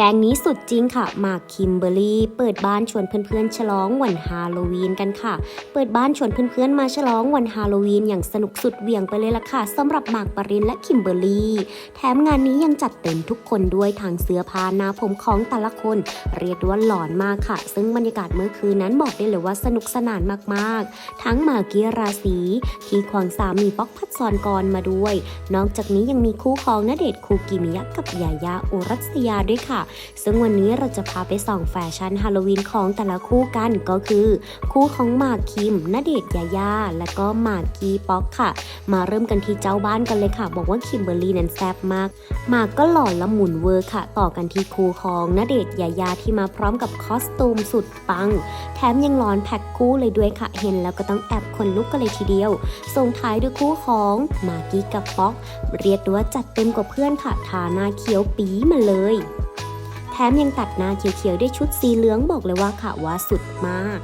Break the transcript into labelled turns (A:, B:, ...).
A: แกงนี้สุดจริงค่ะ หมากคิมเบอรี่ เปิดบ้านชวนเพื่อนๆ ฉลองวันฮาโลวีนกันค่ะ เปิดบ้านชวนเพื่อนๆ มาฉลองวันฮาโลวีนอย่างสนุกสุดเวียงไปเลยล่ะค่ะสำหรับหมากปรินและคิมเบอรรี่ แถมงานนี้ยังจัดเต็มทุกคนด้วยทางเสื้อผ้าหน้าผมของแต่ละคน เรียกได้ว่าหลอนมากค่ะ ซึ่งบรรยากาศเมื่อคืนนั้นบอกได้เลยว่าสนุกสนานมากๆ ทั้งหมากกีราศีที่ควงสามีป๊อกพัดซอนกรมาด้วย นอกจากนี้ยังมีคู่ของณเดชน์คูกิมิยะกับยายาอุรัสยาด้วยค่ะซึ่งวันนี้เราจะพาไปส่องแฟชั่นฮาโลวีนของแต่ละคู่กันก็คือ คู่ของหมากคิมณเดชน์ยายาและก็หมากกีป๊อกค่ะ มาเริ่มกันที่เจ้าบ้านกันเลยค่ะ บอกว่าคิมเบอร์รี่นั้นแซ่บมากหมากก็หล่อละมุนเวอร์ค่ะ ต่อกันที่คู่ของณเดชน์ยายาที่มาพร้อมกับคอสตูมสุดปัง แถมยังร้อนแพ็คคู่เลยด้วยค่ะ เห็นแล้วก็ต้องแอบขนลุกกันเลยทีเดียว ส่งท้ายด้วยคู่ของหมากกี้กับป๊อก เรียกว่าจัดเต็มกว่าเพื่อนค่ะทาหน้าเขียวปีมาเลย แถมยังตัดหน้าเขียวๆด้วยชุดสีเหลืองบอกเลยว่าค่ะว่าสุดมาก